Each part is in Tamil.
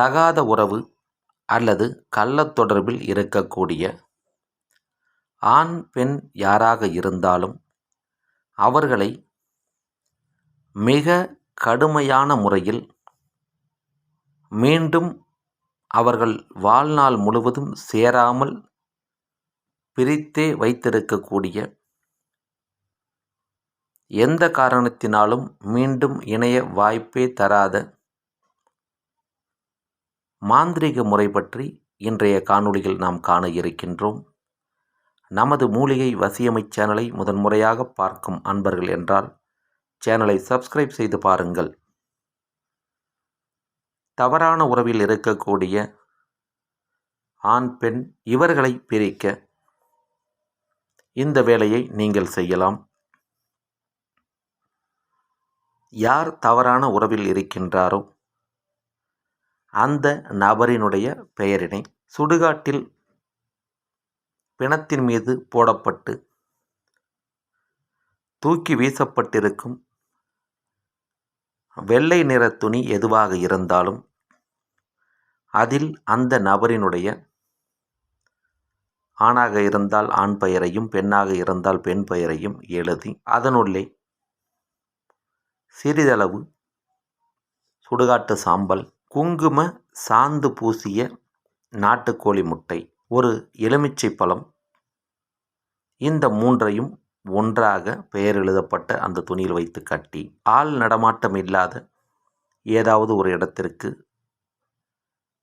தகாத உறவு அல்லது கள்ளத் தொடர்பில் இருக்கக்கூடிய ஆண் பெண் யாராக இருந்தாலும் அவர்களை மிக கடுமையான முறையில் மீண்டும் அவர்கள் வாழ்நாள் முழுவதும் சேராமல் பிரித்தே வைத்திருக்கக்கூடிய எந்த காரணத்தினாலும் மீண்டும் இணைய வாய்ப்பே தராத மாந்திரீக முறை பற்றி இன்றைய காணொளியில் நாம் காண இருக்கின்றோம். நமது மூலிகை வசியமை சேனலை முதன்முறையாக பார்க்கும் அன்பர்கள் என்றால் சேனலை சப்ஸ்கிரைப் செய்து பாருங்கள். தவறான உறவில் இருக்கக்கூடிய ஆண் பெண் இவர்களை பிரிக்க இந்த வேலையை நீங்கள் செய்யலாம். யார் தவறான உறவில் இருக்கின்றாரோ அந்த நபரினுடைய பெயரினை சுடுகாட்டில் பிணத்தின் மீது போடப்பட்டு தூக்கி வீசப்பட்டிருக்கும் வெள்ளை நிற துணி எதுவாக இருந்தாலும் அதில் அந்த நபரினுடைய ஆணாக இருந்தால் ஆண் பெயரையும் பெண்ணாக இருந்தால் பெண் பெயரையும் எழுதி அதனுள்ளே சிறிதளவு சுடுகாட்டு சாம்பல் குங்கும சாந்து பூசிய நாட்டுக்கோழி முட்டை ஒரு எலுமிச்சை பழம். இந்த மூன்றையும் ஒன்றாக பெயர் எழுதப்பட்ட அந்த துணியில் வைத்து கட்டி ஆள் நடமாட்டம் இல்லாத ஏதாவது ஒரு இடத்திற்கு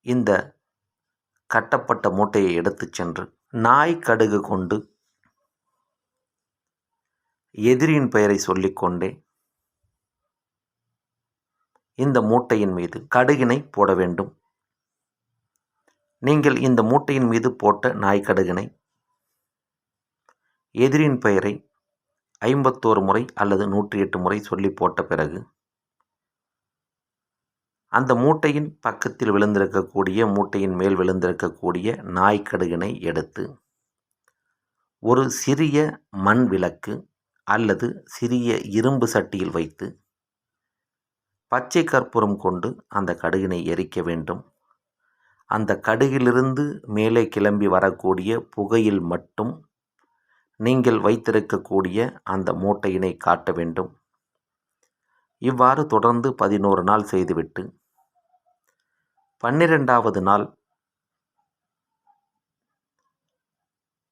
இந்த கட்டப்பட்ட மூட்டையை எடுத்துச் சென்று நாய் கடுகு கொண்டு எதிரியின் பெயரை சொல்லிக்கொண்டே இந்த மூட்டையின் மீது கடுகினை போட வேண்டும். நீங்கள் இந்த மூட்டையின் மீது போட்ட நாய் கடுகினை எதிரின் பெயரை ஐம்பத்தோரு முறை அல்லது நூற்றி எட்டு முறை சொல்லி போட்ட பிறகு அந்த மூட்டையின் பக்கத்தில் விழுந்திருக்கக்கூடிய மூட்டையின் மேல் விழுந்திருக்கக்கூடிய நாய்க்கடுகினை எடுத்து ஒரு சிறிய மண் விளக்கு அல்லது சிறிய இரும்பு சட்டியில் வைத்து பச்சை கற்பூரம் கொண்டு அந்த கடுகினை எரிக்க வேண்டும். அந்த கடுகிலிருந்து மேலே கிளம்பி வரக்கூடிய புகையில் மட்டும் நீங்கள் வைத்திருக்கக்கூடிய அந்த மூட்டையினை காட்ட வேண்டும். இவ்வாறு தொடர்ந்து பதினோரு நாள் செய்துவிட்டு பன்னிரெண்டாவது நாள்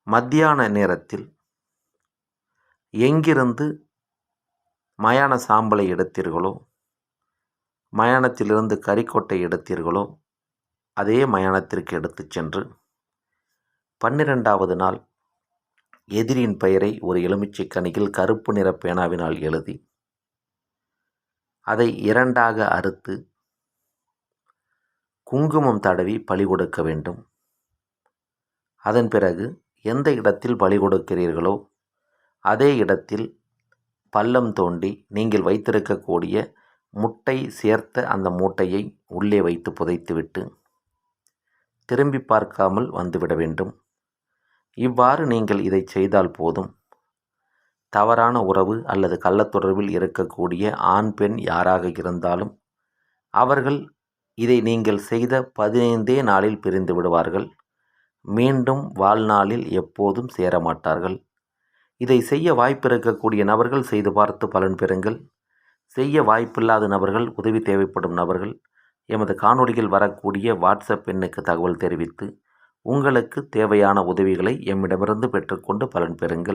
மத்தியான நேரத்தில் எங்கிருந்து மயான சாம்பலை எடுத்தீர்களோ மயானத்திலிருந்து கறிக்கோட்டை எடுத்தீர்களோ அதே மயானத்திற்கு எடுத்துச் சென்று. பன்னிரெண்டாவது நாள் எதிரியின் பெயரை ஒரு எலுமிச்சை கணியில் கருப்பு நிற பேனாவினால் எழுதி அதை இரண்டாக அறுத்து குங்குமம் தடவி பழி கொடுக்க வேண்டும். அதன் பிறகு எந்த இடத்தில் பலி கொடுக்கிறீர்களோ அதே இடத்தில் பள்ளம் தோண்டி நீங்கள் வைத்திருக்கக்கூடிய முட்டை சேர்த்த அந்த மூட்டையை உள்ளே வைத்து புதைத்துவிட்டு திரும்பி பார்க்காமல் வந்துவிட வேண்டும். இவ்வாறு நீங்கள் இதை செய்தால் போதும். தவறான உறவு அல்லது கள்ளத்தொடர்பில் இருக்கக்கூடிய ஆண் பெண் யாராக இருந்தாலும் அவர்கள் இதை நீங்கள் செய்த பதினைந்தே நாளில் பிரிந்து விடுவார்கள். மீண்டும் வாழ்நாளில் எப்போதும் சேரமாட்டார்கள். இதை செய்ய வாய்ப்பிருக்கக்கூடிய நபர்கள் செய்து பார்த்து பலன் பெறுங்கள். செய்ய வாய்ப்பில்லாத நபர்கள் உதவி தேவைப்படும் நபர்கள் எமது காணொலியில் வரக்கூடிய வாட்ஸ்அப் எண்ணுக்கு தகவல் தெரிவித்து உங்களுக்கு தேவையான உதவிகளை எம்மிடமிருந்து பெற்றுக்கொண்டு பலன் பெறுங்கள்.